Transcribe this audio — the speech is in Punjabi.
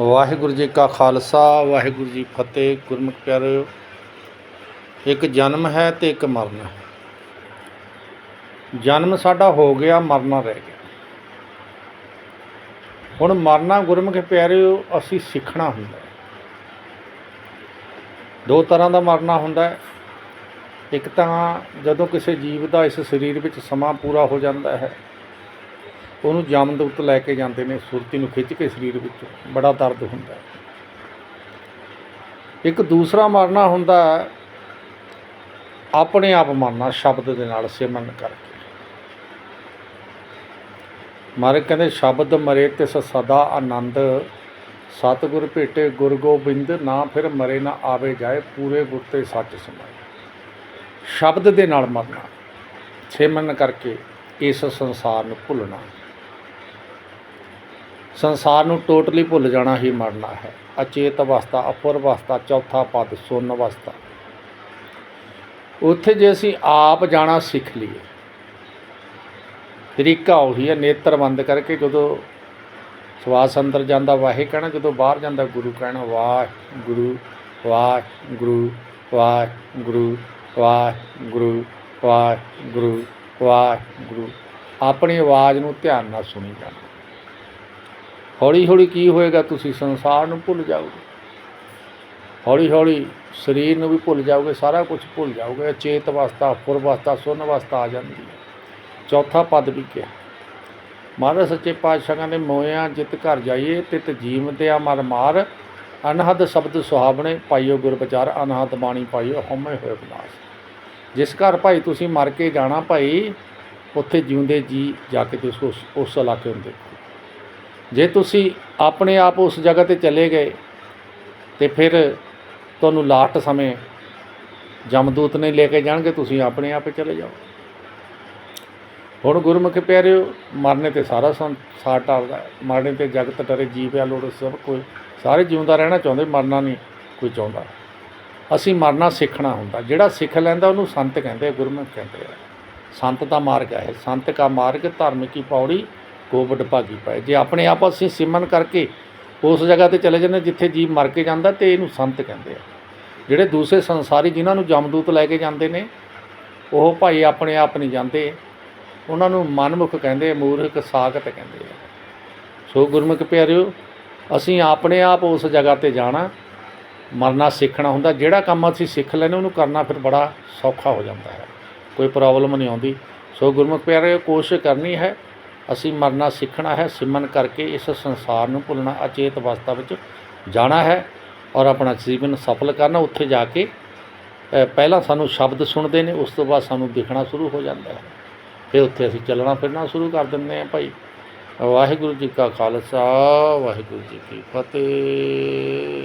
ਵਾਹਿਗੁਰੂ ਜੀ ਕਾ ਖਾਲਸਾ, ਵਾਹਿਗੁਰੂ ਜੀ ਫਤਿਹ। ਗੁਰਮੁਖ ਪਿਆਰਿਓ, ਇੱਕ ਜਨਮ ਹੈ ਤੇ ਇੱਕ ਮਰਨ ਹੈ। ਜਨਮ ਸਾਡਾ ਹੋ ਗਿਆ, ਮਰਨਾ ਰਹਿ ਗਿਆ। ਹੁਣ ਮਰਨਾ ਗੁਰਮੁਖ ਪਿਆਰਿਓ, ਅਸੀਂ ਸਿੱਖਣਾ ਹੁੰਦਾ ਦੋ ਤਰ੍ਹਾਂ ਦਾ ਮਰਨਾ ਹੁੰਦਾ ਹੈ। ਇੱਕ ਤਾਂ ਜਦੋਂ ਕਿਸੇ ਜੀਵ ਦਾ ਇਸ ਸਰੀਰ ਵਿੱਚ ਸਮਾਂ ਪੂਰਾ ਹੋ ਜਾਂਦਾ ਹੈ ਉਹਨੂੰ ਜਮਦੂਤ ਲੈ ਕੇ ਜਾਂਦੇ ਨੇ ਸੁਰਤੀ ਨੂੰ ਖਿੱਚ ਕੇ ਸਰੀਰ ਵਿੱਚੋਂ ਬੜਾ ਦਰਦ ਹੁੰਦਾ ਇੱਕ ਦੂਸਰਾ ਮਰਨਾ ਹੁੰਦਾ ਹੈ, ਆਪਣੇ ਆਪ ਮਰਨਾ ਸ਼ਬਦ ਦੇ ਨਾਲ ਸਿਮਰਨ ਕਰਕੇ। ਮਾਰੇ ਕਹਿੰਦੇ ਸ਼ਬਦ ਮਰੇ ਤੇ ਸਦਾ ਆਨੰਦ ਸਤਿਗੁਰ ਭੇਟੇ ਗੁਰ ਗੋਬਿੰਦ ਨਾ ਫਿਰ ਮਰੇ ਨਾ ਆਵੇ ਜਾਏ ਪੂਰੇ ਗੁਰਤੇ ਸੱਚ ਸਮਾਏ ਸ਼ਬਦ ਦੇ ਨਾਲ ਮਰਨਾ ਸਿਮਰਨ ਕਰਕੇ ਇਸ ਸੰਸਾਰ ਨੂੰ ਭੁੱਲਣਾ। ਸੰਸਾਰ ਨੂੰ ਟੋਟਲੀ ਭੁੱਲ ਜਾਣਾ ਹੀ ਮਰਨਾ ਹੈ। ਅਚੇਤ ਅਵਸਥਾ, ਅਪਰ ਅਵਸਥਾ, ਚੌਥਾ ਪਦ, ਸੁੰਨ ਅਵਸਥਾ। ਉੱਥੇ ਜੇ ਅਸੀਂ ਆਪ ਜਾਣਾ ਸਿੱਖ ਲਈਏ ਤਰੀਕਾ ਉਹੀ ਹੈ, ਨੇਤਰ ਬੰਦ ਕਰਕੇ ਜਦੋਂ ਸਵਾਸ ਅੰਦਰ ਜਾਂਦਾ, ਵਾਹੇ ਕਹਿਣਾ, ਜਦੋਂ ਬਾਹਰ ਜਾਂਦਾ, ਗੁਰੂ ਕਹਿਣਾ, ਵਾਹ ਗੁਰੂ ਵਾਹ ਗੁਰੂ ਵਾਹ ਗੁਰੂ ਵਾਹ ਗੁਰੂ ਵਾਹ ਗੁਰੂ ਵਾਹ ਗੁਰੂ। ਆਪਣੀ ਆਵਾਜ਼ ਨੂੰ ਧਿਆਨ ਨਾਲ ਸੁਣੀ ਜਾਣਾ। ਹੌਲੀ ਹੌਲੀ ਕੀ ਹੋਏਗਾ, ਤੁਸੀਂ ਸੰਸਾਰ ਨੂੰ ਭੁੱਲ ਜਾਓਗੇ। ਹੌਲੀ ਹੌਲੀ ਸਰੀਰ ਨੂੰ ਵੀ ਭੁੱਲ ਜਾਓਗੇ, ਸਾਰਾ ਕੁਝ ਭੁੱਲ ਜਾਓਗੇ। ਚੇਤ ਅਵਸਥਾ ਫੁਰ ਅਵਸਥਾ, ਸੁਨ ਅਵਸਥਾ ਆ ਜਾਂਦੀ ਹੈ। ਚੌਥਾ ਪਦ ਵੀ ਕਿਹਾ। ਮਹਾਰਾਜ ਸੱਚੇ ਪਾਤਸ਼ਾਹ ਕਹਿੰਦੇ ਮੋਇਆ ਜਿਤ ਘਰ ਜਾਈਏ, ਤਿਤ ਜੀਵ ਆ ਮਰ ਮਾਰ। ਅਨਹਦ ਸ਼ਬਦ ਸੁਹਾਵਣੇ, ਪਾਈਓ ਗੁਰ ਵਿਚਾਰ, ਅਨਹਦ ਬਾਣੀ ਪਾਈਓ ਹਉਮੈ ਹੋਏ ਵਿਨਾਸ਼ ਜਿਸ ਘਰ ਭਾਈ ਤੁਸੀਂ ਮਰ ਕੇ ਜਾਣਾ ਭਾਈ, ਉੱਥੇ ਜਿਉਂਦੇ ਜੀ ਜਾ ਕੇ ਤੁਸੀਂ ਉਸ ਉਸ ਇਲਾਕੇ ਨੂੰ ਦੇਖੋ। ਜੇ ਤੁਸੀਂ ਆਪਣੇ ਆਪ ਉਸ ਜਗ੍ਹਾ ਤੇ ਚਲੇ ਗਏ ਤੇ ਫਿਰ ਤੁਹਾਨੂੰ ਲਾਸਟ ਸਮੇਂ ਜਮਦੂਤ ਨੇ ਲੈ ਕੇ ਜਾਣਗੇ, ਤੁਸੀਂ ਆਪਣੇ ਆਪ ਚਲੇ ਜਾਓ। ਹੁਣ ਗੁਰਮੁਖ ਪਿਆਰਿਓ, ਮਰਨੇ ਤੇ ਸਾਰਾ ਸੰਸਾਰ ਟਰਦਾ ਮਰਨੇ ਤੇ ਜਗਤ ਡਰੇ ਜੀ ਪਿਆ, ਲੋੜ ਸਭ ਕੋਈ। ਸਾਰੇ ਜਿਉਂਦਾ ਰਹਿਣਾ ਚਾਹੁੰਦੇ, ਮਰਨਾ ਨਹੀਂ ਕੋਈ ਚਾਹੁੰਦਾ। ਅਸੀਂ ਮਰਨਾ ਸਿੱਖਣਾ ਹੁੰਦਾ। ਜਿਹੜਾ ਸਿੱਖ ਲੈਂਦਾ, ਉਹਨੂੰ ਸੰਤ ਕਹਿੰਦੇ ਗੁਰਮੁਖ ਕਹਿੰਦੇ ਆ। ਸੰਤ ਦਾ ਮਾਰਗ ਹੈ। ਸੰਤ ਕਾ ਮਾਰਗ ਧਰਮ ਕੀ ਪੌੜੀ ਕੋਵਿਡ ਭਾਗੀ ਪਾਏ। ਜੇ ਆਪਣੇ ਆਪ ਅਸੀਂ ਸਿਮਨ ਕਰਕੇ ਉਸ ਜਗ੍ਹਾ ਤੇ ਚਲੇ ਜਾਂਦੇ ਜਿੱਥੇ ਜੀਵ ਮਰ ਕੇ ਜਾਂਦਾ ਤੇ ਇਹਨੂੰ ਸੰਤ ਕਹਿੰਦੇ ਆ। ਜਿਹੜੇ ਦੂਸਰੇ ਸੰਸਾਰੀ ਜਿਨ੍ਹਾਂ ਨੂੰ ਜਮਦੂਤ ਲੈ ਕੇ ਜਾਂਦੇ ਨੇ, ਉਹ ਭਾਈ ਆਪਣੇ ਆਪ ਨਹੀਂ ਜਾਂਦੇ। ਉਹਨਾਂ ਨੂੰ ਮਨਮੁਖ ਕਹਿੰਦੇ ਮੂਰਖ ਸਾਖਤ ਕਹਿੰਦੇ ਆ। ਸੋ ਗੁਰਮੁਖ ਪਿਆਰਿਓ, ਅਸੀਂ ਆਪਣੇ ਆਪ ਉਸ ਜਗ੍ਹਾ ਤੇ ਜਾਣਾ, ਮਰਨਾ ਸਿੱਖਣਾ ਹੁੰਦਾ। ਜਿਹੜਾ ਕੰਮ ਅਸੀਂ ਸਿੱਖ ਲੈਨੇ ਉਹਨੂੰ ਕਰਨਾ ਫਿਰ ਬੜਾ ਸੌਖਾ ਹੋ ਜਾਂਦਾ ਹੈ। ਕੋਈ ਪ੍ਰੋਬਲਮ ਨਹੀਂ ਆਉਂਦੀ। ਸੋ ਗੁਰਮੁਖ ਪਿਆਰੇ ਕੋਸ਼ਿਸ਼ ਕਰਨੀ ਹੈ ਅਸੀਂ ਮਰਨਾ ਸਿੱਖਣਾ ਹੈ ਸਿਮਨ ਕਰਕੇ ਇਸ ਸੰਸਾਰ ਨੂੰ ਭੁੱਲਣਾ, ਅਚੇਤ ਅਵਸਥਾ ਵਿੱਚ ਜਾਣਾ ਹੈ ਔਰ ਆਪਣਾ ਜੀਵਨ ਸਫਲ ਕਰਨਾ, ਉੱਥੇ ਜਾ ਕੇ ਪਹਿਲਾਂ ਸਾਨੂੰ ਸ਼ਬਦ ਸੁਣਦੇ ਨੇ, ਉਸ ਤੋਂ ਬਾਅਦ ਸਾਨੂੰ ਦਿਖਣਾ ਸ਼ੁਰੂ ਹੋ ਜਾਂਦਾ ਹੈ। ਫਿਰ ਉੱਥੇ ਅਸੀਂ ਚੱਲਣਾ ਫਿਰਨਾ ਸ਼ੁਰੂ ਕਰ ਦਿੰਦੇ ਹਾਂ ਭਾਈ। ਵਾਹਿਗੁਰੂ ਜੀ ਕਾ ਖਾਲਸਾ, ਵਾਹਿਗੁਰੂ ਜੀ ਕੀ ਫਤਿਹ।